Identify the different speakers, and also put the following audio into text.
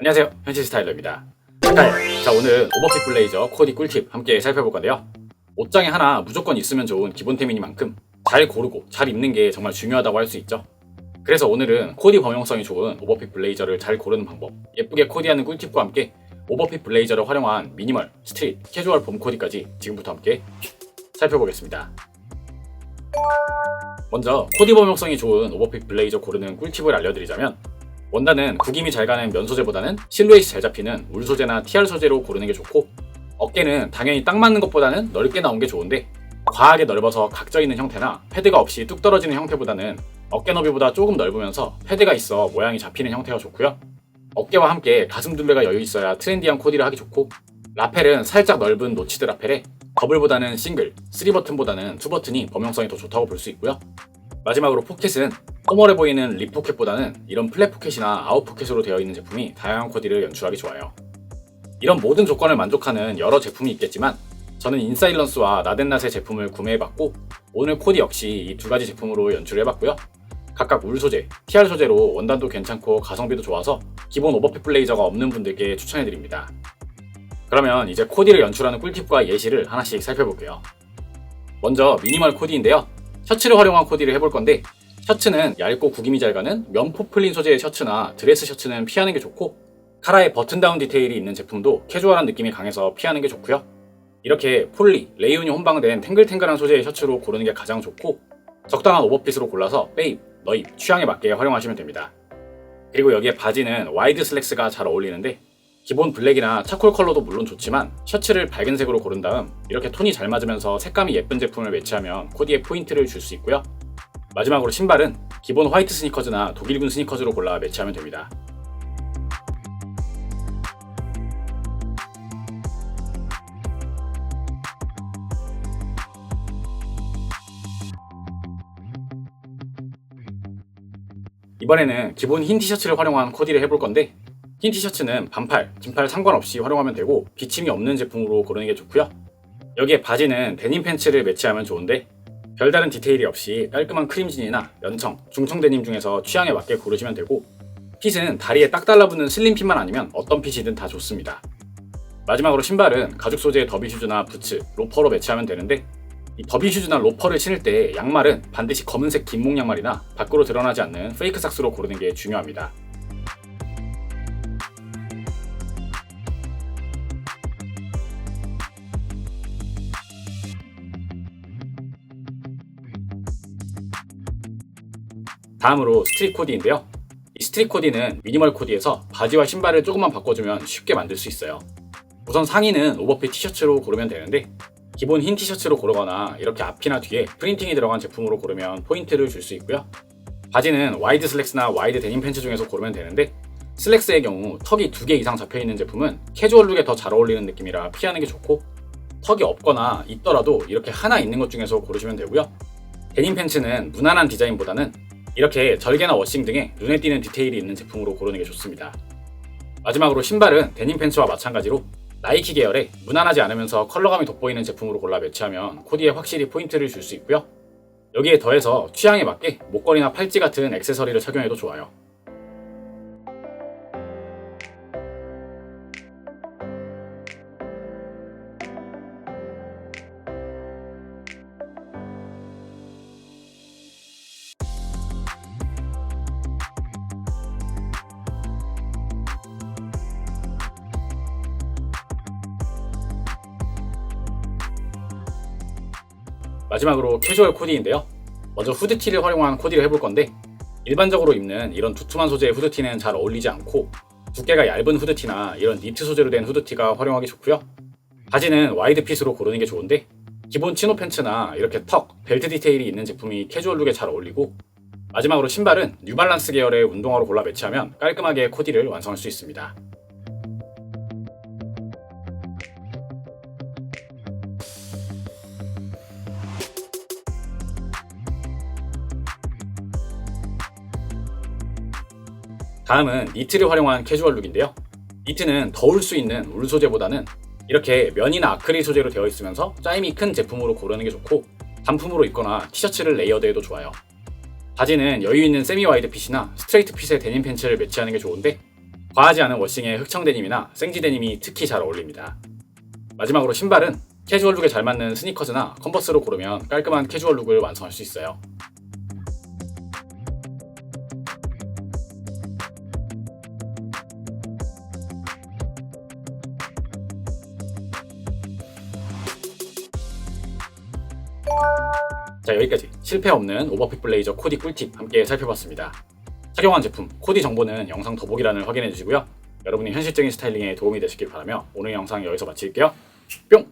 Speaker 1: 안녕하세요. 현실 스타일러입니다. 잠깐 자 오늘은 오버핏 블레이저 코디 꿀팁 함께 살펴볼 건데요. 옷장에 하나 무조건 있으면 좋은 기본템이니만큼 잘 고르고 잘 입는 게 정말 중요하다고 할 수 있죠. 그래서 오늘은 코디 범용성이 좋은 오버핏 블레이저를 잘 고르는 방법 예쁘게 코디하는 꿀팁과 함께 오버핏 블레이저를 활용한 미니멀, 스트릿, 캐주얼 봄 코디까지 지금부터 함께 살펴보겠습니다. 먼저 코디 범용성이 좋은 오버핏 블레이저 고르는 꿀팁을 알려드리자면 원단은 구김이 잘 가는 면 소재보다는 실루엣이 잘 잡히는 울 소재나 TR 소재로 고르는 게 좋고 어깨는 당연히 딱 맞는 것보다는 넓게 나온 게 좋은데 과하게 넓어서 각져 있는 형태나 패드가 없이 뚝 떨어지는 형태보다는 어깨 너비보다 조금 넓으면서 패드가 있어 모양이 잡히는 형태가 좋고요. 어깨와 함께 가슴 둘레가 여유 있어야 트렌디한 코디를 하기 좋고 라펠은 살짝 넓은 노치드 라펠에 더블보다는 싱글, 3버튼보다는 2버튼이 범용성이 더 좋다고 볼 수 있고요. 마지막으로 포켓은 포멀해 보이는 립 포켓보다는 이런 플랫 포켓이나 아웃 포켓으로 되어 있는 제품이 다양한 코디를 연출하기 좋아요. 이런 모든 조건을 만족하는 여러 제품이 있겠지만 저는 인사일런스와 나덴낫의 제품을 구매해봤고 오늘 코디 역시 이 두 가지 제품으로 연출해봤고요. 각각 울 소재, TR 소재로 원단도 괜찮고 가성비도 좋아서 기본 오버핏 블레이저가 없는 분들께 추천해드립니다. 그러면 이제 코디를 연출하는 꿀팁과 예시를 하나씩 살펴볼게요. 먼저 미니멀 코디인데요. 셔츠를 활용한 코디를 해볼 건데 셔츠는 얇고 구김이 잘 가는 면 포플린 소재의 셔츠나 드레스 셔츠는 피하는 게 좋고 카라에 버튼 다운 디테일이 있는 제품도 캐주얼한 느낌이 강해서 피하는 게 좋고요. 이렇게 폴리, 레이온이 혼방된 탱글탱글한 소재의 셔츠로 고르는 게 가장 좋고 적당한 오버핏으로 골라서 베입, 너입, 취향에 맞게 활용하시면 됩니다. 그리고 여기에 바지는 와이드 슬랙스가 잘 어울리는데 기본 블랙이나 차콜 컬러도 물론 좋지만 셔츠를 밝은 색으로 고른 다음 이렇게 톤이 잘 맞으면서 색감이 예쁜 제품을 매치하면 코디에 포인트를 줄 수 있고요. 마지막으로 신발은 기본 화이트 스니커즈나 독일군 스니커즈로 골라 매치하면 됩니다. 이번에는 기본 흰 티셔츠를 활용한 코디를 해볼 건데 흰 티셔츠는 반팔, 긴팔 상관없이 활용하면 되고 비침이 없는 제품으로 고르는 게 좋고요. 여기에 바지는 데님 팬츠를 매치하면 좋은데 별다른 디테일이 없이 깔끔한 크림진이나 연청, 중청 데님 중에서 취향에 맞게 고르시면 되고 핏은 다리에 딱 달라붙는 슬림 핏만 아니면 어떤 핏이든 다 좋습니다. 마지막으로 신발은 가죽 소재의 더비 슈즈나 부츠, 로퍼로 매치하면 되는데 이 더비 슈즈나 로퍼를 신을 때 양말은 반드시 검은색 긴목 양말이나 밖으로 드러나지 않는 페이크 삭스로 고르는 게 중요합니다. 다음으로 스트릿 코디인데요. 이 스트릿 코디는 미니멀 코디에서 바지와 신발을 조금만 바꿔주면 쉽게 만들 수 있어요. 우선 상의는 오버핏 티셔츠로 고르면 되는데 기본 흰 티셔츠로 고르거나 이렇게 앞이나 뒤에 프린팅이 들어간 제품으로 고르면 포인트를 줄 수 있고요. 바지는 와이드 슬랙스나 와이드 데님 팬츠 중에서 고르면 되는데 슬랙스의 경우 턱이 두 개 이상 잡혀 있는 제품은 캐주얼 룩에 더 잘 어울리는 느낌이라 피하는 게 좋고 턱이 없거나 있더라도 이렇게 하나 있는 것 중에서 고르시면 되고요. 데님 팬츠는 무난한 디자인보다는 이렇게 절개나 워싱 등의 눈에 띄는 디테일이 있는 제품으로 고르는 게 좋습니다. 마지막으로 신발은 데님 팬츠와 마찬가지로 나이키 계열의 무난하지 않으면서 컬러감이 돋보이는 제품으로 골라 매치하면 코디에 확실히 포인트를 줄 수 있고요. 여기에 더해서 취향에 맞게 목걸이나 팔찌 같은 액세서리를 착용해도 좋아요. 마지막으로 캐주얼 코디인데요. 먼저 후드티를 활용한 코디를 해볼 건데 일반적으로 입는 이런 두툼한 소재의 후드티는 잘 어울리지 않고 두께가 얇은 후드티나 이런 니트 소재로 된 후드티가 활용하기 좋고요. 바지는 와이드 핏으로 고르는 게 좋은데 기본 치노 팬츠나 이렇게 턱, 벨트 디테일이 있는 제품이 캐주얼 룩에 잘 어울리고 마지막으로 신발은 뉴발란스 계열의 운동화로 골라 매치하면 깔끔하게 코디를 완성할 수 있습니다. 다음은 니트를 활용한 캐주얼 룩인데요. 니트는 더울 수 있는 울 소재보다는 이렇게 면이나 아크릴 소재로 되어 있으면서 짜임이 큰 제품으로 고르는 게 좋고 단품으로 입거나 티셔츠를 레이어드해도 좋아요. 바지는 여유 있는 세미 와이드 핏이나 스트레이트 핏의 데님 팬츠를 매치하는 게 좋은데 과하지 않은 워싱에 흑청 데님이나 생지 데님이 특히 잘 어울립니다. 마지막으로 신발은 캐주얼 룩에 잘 맞는 스니커즈나 컨버스로 고르면 깔끔한 캐주얼 룩을 완성할 수 있어요. 자 여기까지 실패 없는 오버핏 블레이저 코디 꿀팁 함께 살펴봤습니다. 착용한 제품 코디 정보는 영상 더보기란을 확인해 주시고요. 여러분이 현실적인 스타일링에 도움이 되시길 바라며 오늘 영상 여기서 마칠게요. 뿅!